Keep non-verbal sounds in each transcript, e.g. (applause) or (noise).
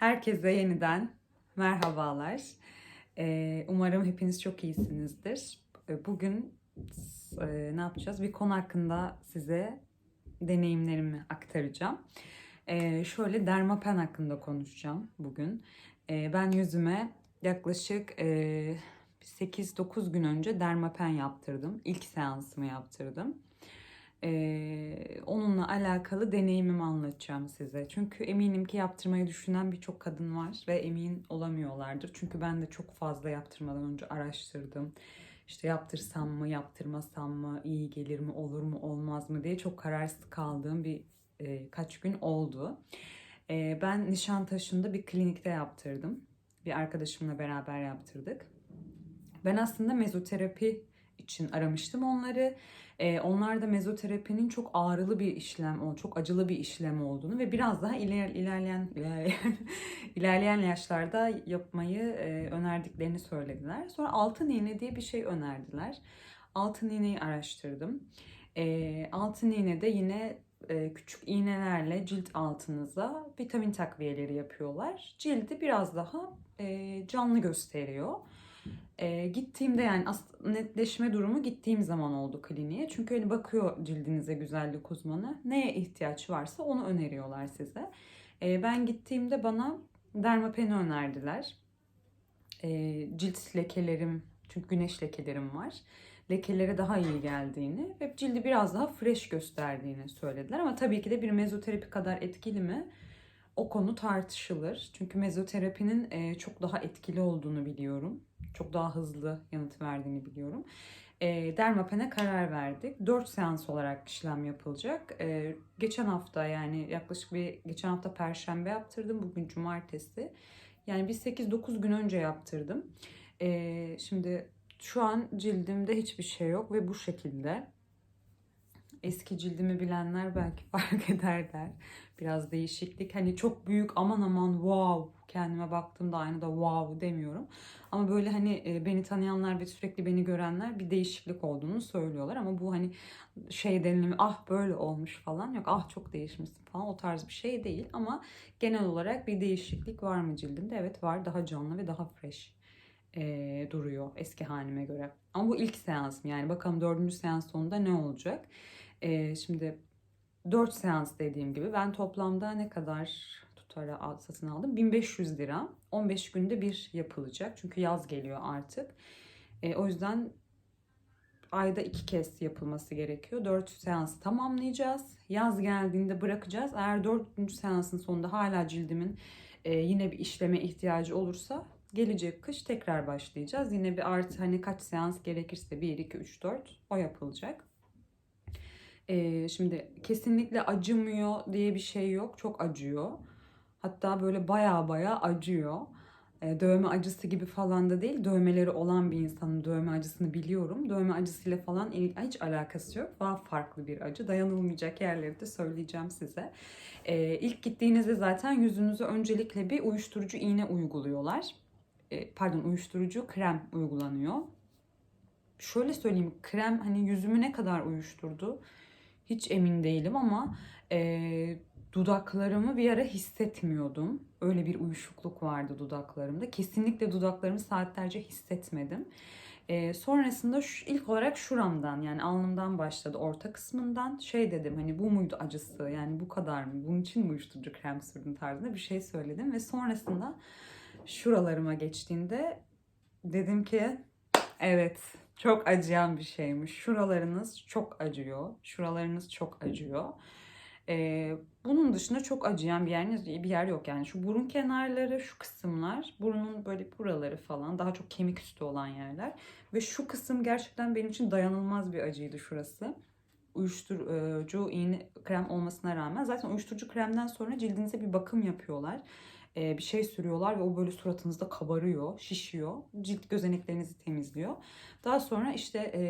Herkese yeniden merhabalar. Ee, umarım hepiniz çok iyisinizdir. Ee, Bugün e, ne yapacağız? Bir konu hakkında size deneyimlerimi aktaracağım. Ee, şöyle dermapen hakkında konuşacağım bugün. Ben yüzüme yaklaşık e, 8-9 gün önce dermapen yaptırdım. İlk seansımı yaptırdım. Ee, onunla alakalı deneyimimi anlatacağım size. Çünkü eminim ki yaptırmayı düşünen birçok kadın var ve emin olamıyorlardır. Çünkü ben de çok fazla yaptırmadan önce araştırdım. İşte yaptırsam mı, yaptırmasam mı, iyi gelir mi, olur mu, olmaz mı diye çok kararsız kaldığım bir e, kaç gün oldu. E, ben Nişantaşı'nda bir klinikte yaptırdım. Bir arkadaşımla beraber yaptırdık. Ben aslında mezoterapi için aramıştım onları. Ee, onlar da mezoterapinin çok ağrılı bir işlem, çok acılı bir işlem olduğunu ve biraz daha iler, ilerleyen (laughs) ilerleyen yaşlarda yapmayı e, önerdiklerini söylediler. Sonra altın iğne diye bir şey önerdiler. Altın iğneyi araştırdım. E, altın iğne de yine e, küçük iğnelerle cilt altınıza vitamin takviyeleri yapıyorlar. Cildi biraz daha e, canlı gösteriyor. E, gittiğimde yani netleşme durumu gittiğim zaman oldu kliniğe. Çünkü hani bakıyor cildinize güzellik uzmanı. Neye ihtiyaç varsa onu öneriyorlar size. E, ben gittiğimde bana dermapeni önerdiler. E, cilt lekelerim, çünkü güneş lekelerim var. Lekelere daha iyi geldiğini ve cildi biraz daha fresh gösterdiğini söylediler. Ama tabii ki de bir mezoterapi kadar etkili mi? O konu tartışılır. Çünkü mezoterapinin e, çok daha etkili olduğunu biliyorum. Çok daha hızlı yanıt verdiğini biliyorum. E, dermapene karar verdik. 4 seans olarak işlem yapılacak. E, geçen hafta yani yaklaşık bir geçen hafta perşembe yaptırdım. Bugün cumartesi. Yani bir 8-9 gün önce yaptırdım. E, şimdi şu an cildimde hiçbir şey yok ve bu şekilde. Eski cildimi bilenler belki (laughs) fark ederler. Biraz değişiklik. Hani çok büyük aman aman wow kendime baktığımda aynada wow demiyorum. Ama böyle hani e, beni tanıyanlar ve sürekli beni görenler bir değişiklik olduğunu söylüyorlar. Ama bu hani şey denilen ah böyle olmuş falan yok. Ah çok değişmişsin falan o tarz bir şey değil. Ama genel olarak bir değişiklik var mı cildimde? Evet var. Daha canlı ve daha fresh e, duruyor eski halime göre. Ama bu ilk seansım yani bakalım dördüncü seans sonunda ne olacak? E, şimdi 4 seans dediğim gibi ben toplamda ne kadar tutara satın aldım? 1500 lira. 15 günde bir yapılacak. Çünkü yaz geliyor artık. E, o yüzden ayda iki kez yapılması gerekiyor. 4 seansı tamamlayacağız. Yaz geldiğinde bırakacağız. Eğer 4. seansın sonunda hala cildimin e, yine bir işleme ihtiyacı olursa gelecek kış tekrar başlayacağız. Yine bir artı hani kaç seans gerekirse 1, 2, 3, 4 o yapılacak. Ee, şimdi kesinlikle acımıyor diye bir şey yok. Çok acıyor. Hatta böyle baya baya acıyor. Ee, dövme acısı gibi falan da değil. Dövmeleri olan bir insanın dövme acısını biliyorum. Dövme acısıyla falan hiç alakası yok. Daha farklı bir acı. Dayanılmayacak yerleri de söyleyeceğim size. Ee, ilk gittiğinizde zaten yüzünüze öncelikle bir uyuşturucu iğne uyguluyorlar. Ee, pardon uyuşturucu krem uygulanıyor. Şöyle söyleyeyim krem hani yüzümü ne kadar uyuşturdu hiç emin değilim ama e, dudaklarımı bir ara hissetmiyordum. Öyle bir uyuşukluk vardı dudaklarımda. Kesinlikle dudaklarımı saatlerce hissetmedim. E, sonrasında şu, ilk olarak şuramdan yani alnımdan başladı orta kısmından şey dedim hani bu muydu acısı yani bu kadar mı bunun için mi uyuşturucu krem sürdün tarzında bir şey söyledim ve sonrasında şuralarıma geçtiğinde dedim ki evet çok acıyan bir şeymiş. Şuralarınız çok acıyor. Şuralarınız çok acıyor. Ee, bunun dışında çok acıyan bir yer, bir yer yok yani. Şu burun kenarları, şu kısımlar, burunun böyle buraları falan daha çok kemik üstü olan yerler. Ve şu kısım gerçekten benim için dayanılmaz bir acıydı şurası. Uyuşturucu iğne krem olmasına rağmen zaten uyuşturucu kremden sonra cildinize bir bakım yapıyorlar. Ee, bir şey sürüyorlar ve o böyle suratınızda kabarıyor, şişiyor. Cilt gözeneklerinizi temizliyor. Daha sonra işte e,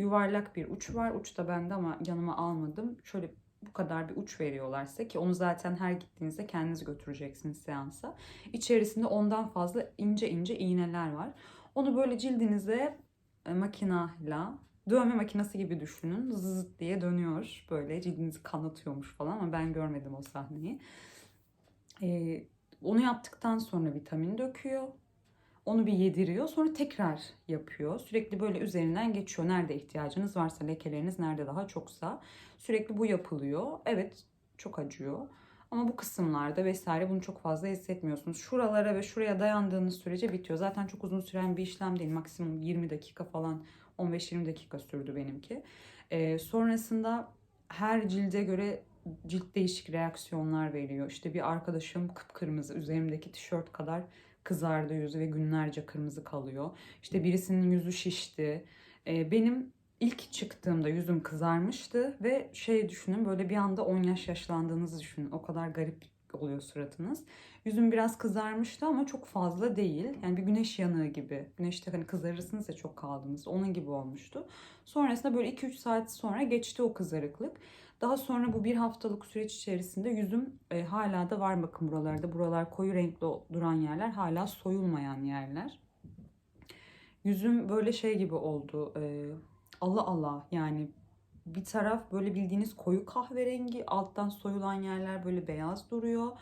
yuvarlak bir uç var. Uç da bende ama yanıma almadım. Şöyle bu kadar bir uç veriyorlar size ki onu zaten her gittiğinizde kendiniz götüreceksiniz seansa. İçerisinde ondan fazla ince ince iğneler var. Onu böyle cildinize e, makinayla dövme makinesi gibi düşünün. Zıt diye dönüyor. Böyle cildinizi kanatıyormuş falan ama ben görmedim o sahneyi. E, Onu yaptıktan sonra vitamin döküyor. Onu bir yediriyor. Sonra tekrar yapıyor. Sürekli böyle üzerinden geçiyor. Nerede ihtiyacınız varsa, lekeleriniz nerede daha çoksa. Sürekli bu yapılıyor. Evet çok acıyor. Ama bu kısımlarda vesaire bunu çok fazla hissetmiyorsunuz. Şuralara ve şuraya dayandığınız sürece bitiyor. Zaten çok uzun süren bir işlem değil. Maksimum 20 dakika falan 15-20 dakika sürdü benimki. Ee, sonrasında her cilde göre cilt değişik reaksiyonlar veriyor. İşte bir arkadaşım kıpkırmızı üzerimdeki tişört kadar kızardı yüzü ve günlerce kırmızı kalıyor. İşte birisinin yüzü şişti. Ee, benim ilk çıktığımda yüzüm kızarmıştı ve şey düşünün böyle bir anda 10 yaş yaşlandığınızı düşünün. O kadar garip oluyor suratınız. Yüzüm biraz kızarmıştı ama çok fazla değil. Yani bir güneş yanığı gibi. Güneşte hani kızarırsınız ya çok kaldığınız. Onun gibi olmuştu. Sonrasında böyle 2-3 saat sonra geçti o kızarıklık. Daha sonra bu bir haftalık süreç içerisinde yüzüm e, hala da var bakın buralarda. Buralar koyu renkli duran yerler hala soyulmayan yerler. Yüzüm böyle şey gibi oldu. E, Allah Allah yani bir taraf böyle bildiğiniz koyu kahverengi alttan soyulan yerler böyle beyaz duruyor.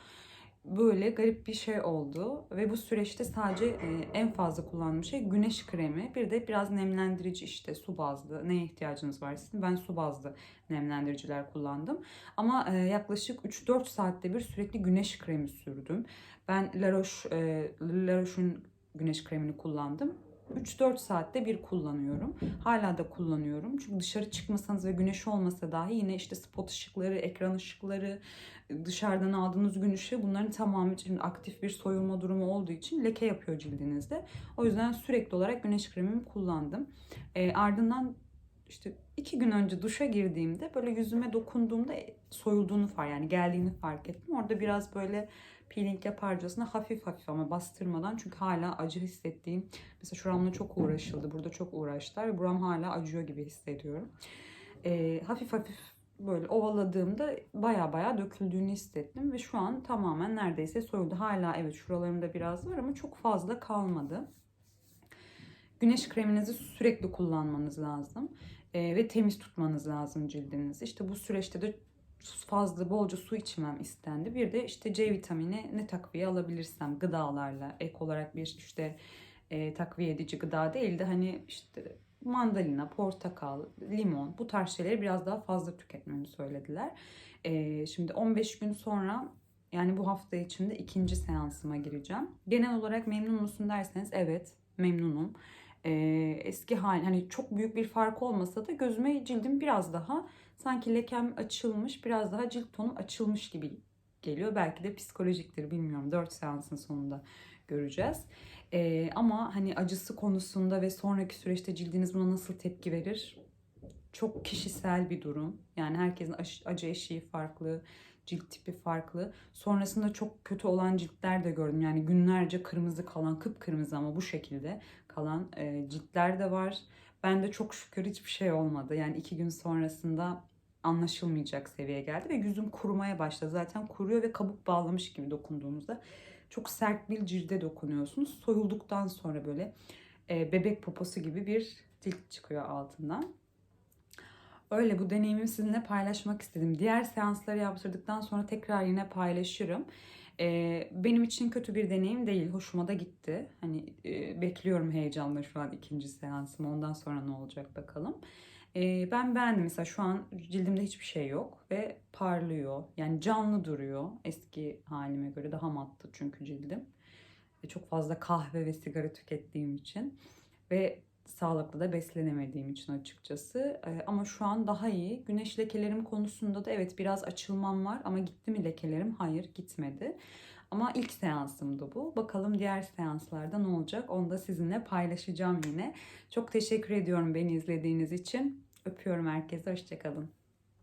Böyle garip bir şey oldu ve bu süreçte sadece e, en fazla kullandığım şey güneş kremi. Bir de biraz nemlendirici işte su bazlı neye ihtiyacınız var sizin. Ben su bazlı nemlendiriciler kullandım. Ama e, yaklaşık 3-4 saatte bir sürekli güneş kremi sürdüm. Ben La Roche, e, La Roche'un güneş kremini kullandım. 3-4 saatte bir kullanıyorum. Hala da kullanıyorum. Çünkü dışarı çıkmasanız ve güneş olmasa dahi yine işte spot ışıkları, ekran ışıkları, dışarıdan aldığınız gün ışığı bunların tamamı şimdi aktif bir soyulma durumu olduğu için leke yapıyor cildinizde. O yüzden sürekli olarak güneş kremimi kullandım. E, ardından işte iki gün önce duşa girdiğimde böyle yüzüme dokunduğumda soyulduğunu fark yani geldiğini fark ettim. Orada biraz böyle peeling yaparcasına hafif hafif ama bastırmadan çünkü hala acı hissettiğim mesela şuramla çok uğraşıldı. Burada çok uğraştılar ve buram hala acıyor gibi hissediyorum. E, hafif hafif böyle ovaladığımda baya baya döküldüğünü hissettim ve şu an tamamen neredeyse soyuldu. Hala evet şuralarımda biraz var ama çok fazla kalmadı. Güneş kreminizi sürekli kullanmanız lazım e, ve temiz tutmanız lazım cildinizi. İşte bu süreçte de fazla bolca su içmem istendi. Bir de işte C vitamini ne takviye alabilirsem gıdalarla ek olarak bir işte e, takviye edici gıda değil de hani işte mandalina, portakal, limon bu tarz şeyleri biraz daha fazla tüketmemi söylediler. E, şimdi 15 gün sonra yani bu hafta içinde ikinci seansıma gireceğim. Genel olarak memnun musun derseniz evet memnunum. E, eski hal hani çok büyük bir fark olmasa da gözüme cildim biraz daha sanki lekem açılmış biraz daha cilt tonum açılmış gibi geliyor. Belki de psikolojiktir bilmiyorum 4 seansın sonunda göreceğiz. Ee, ama hani acısı konusunda ve sonraki süreçte cildiniz buna nasıl tepki verir? Çok kişisel bir durum. Yani herkesin acı eşiği farklı, cilt tipi farklı. Sonrasında çok kötü olan ciltler de gördüm. Yani günlerce kırmızı kalan, kıpkırmızı ama bu şekilde kalan e, ciltler de var. Ben de çok şükür hiçbir şey olmadı. Yani iki gün sonrasında anlaşılmayacak seviyeye geldi ve yüzüm kurumaya başladı. Zaten kuruyor ve kabuk bağlamış gibi dokunduğunuzda çok sert bir cilde dokunuyorsunuz. Soyulduktan sonra böyle e, bebek poposu gibi bir cilt çıkıyor altından. Öyle bu deneyimimi sizinle paylaşmak istedim. Diğer seansları yaptırdıktan sonra tekrar yine paylaşırım. Ee, benim için kötü bir deneyim değil. Hoşuma da gitti. Hani e, bekliyorum heyecanla şu an ikinci seansım. Ondan sonra ne olacak bakalım. Ee, ben beğendim. Mesela şu an cildimde hiçbir şey yok ve parlıyor. Yani canlı duruyor. Eski halime göre daha mattı çünkü cildim. Çok fazla kahve ve sigara tükettiğim için. Ve sağlıklı da beslenemediğim için açıkçası. Ee, ama şu an daha iyi. Güneş lekelerim konusunda da evet biraz açılmam var ama gitti mi lekelerim? Hayır gitmedi. Ama ilk seansımdı bu. Bakalım diğer seanslarda ne olacak? Onu da sizinle paylaşacağım yine. Çok teşekkür ediyorum beni izlediğiniz için. Öpüyorum herkese. Hoşçakalın.